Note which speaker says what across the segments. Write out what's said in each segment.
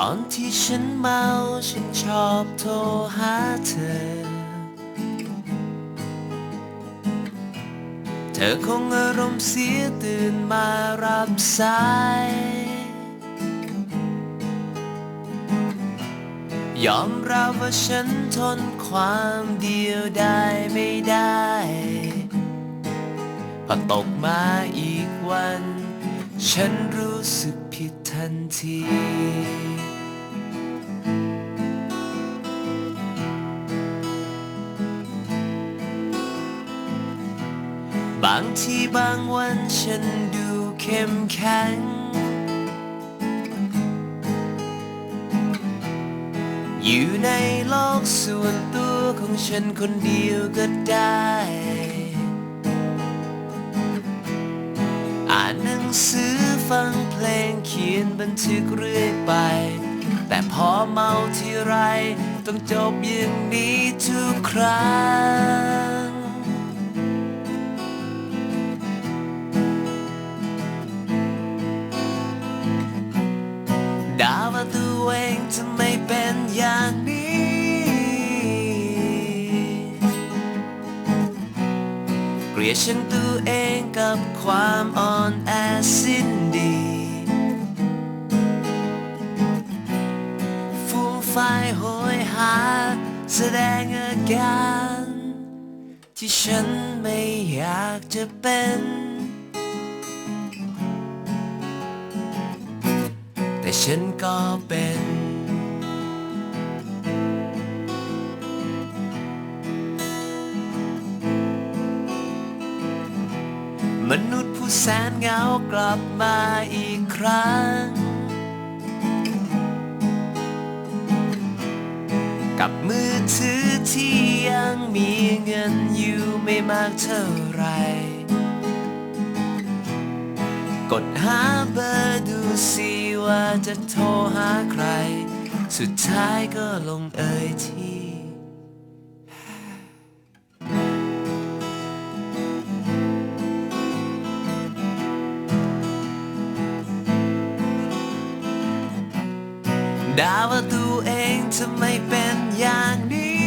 Speaker 1: ตอนที่ฉันเมาฉันชอบโทรหาเธอ เธอคงอารมณ์เสียตื่นมารับสาย ยอมรับว่าฉันทนความเดียวได้ไม่ได้พอตกมาอีกวัน ฉันรู้สึกผิดทันที บางทีบางวันฉันดูเข้มแข็ง อยู่ในโลกส่วนตัวของฉันคนเดียวก็ได้ อ่านหนังสือฟังเพลงเขียนบันทึกเรื่อยไป แต่พอเมาทีไร ต้องจบอย่างนี้ทุกครั้ง ด่าว่าตัวเองจะไม่เป็นอย่างนี้ เกลียดฉันตัวเองกับความอ่อนแอสิ้นดีฟูมไฟโหยหา แสดงอาการ ที่ฉันไม่อยากจะเป็น แต่ฉันก็เป็น มนุษย์ผู้แสนเหงากลับมาอีกครั้ง กับมือถือที่ยังมีเงินอยู่ไม่มากเท่าไหร กดหาเบอร์ดูสิว่าจะโทรหาใคร สุดท้ายก็ลงเอยที่ด่าว่าตัวเองทำไมเป็นอย่างนี้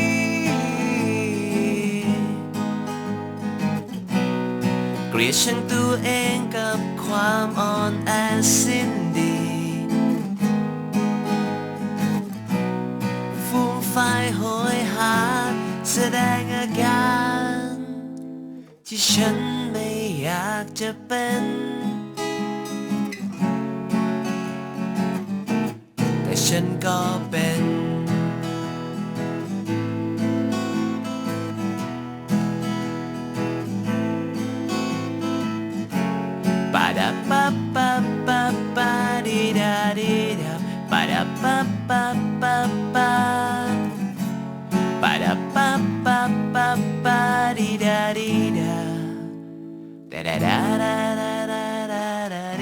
Speaker 1: เกลียดชังตัวเองกับ ความอ่อนแอสิ้นดีฟูมไฟายโหยหา แสดงอาการ ที่ฉันไม่อยากจะเป็น แต่ฉันก็เป็น ด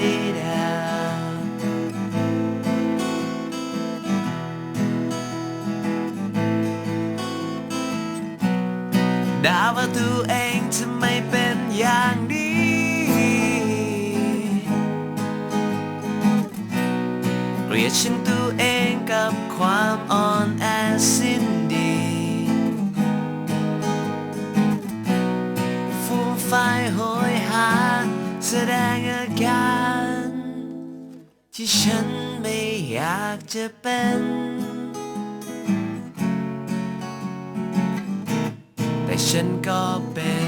Speaker 1: ่าว่าตัวเองทำไมเป็นอย่างนี้ เกลียดฉันตัวเองกับความอ่อนแอสิ้นดีฟูมไฟายโหยหา แสดงอาการ ที่ฉันไม่อยากจะเป็น แต่ฉันก็เป็น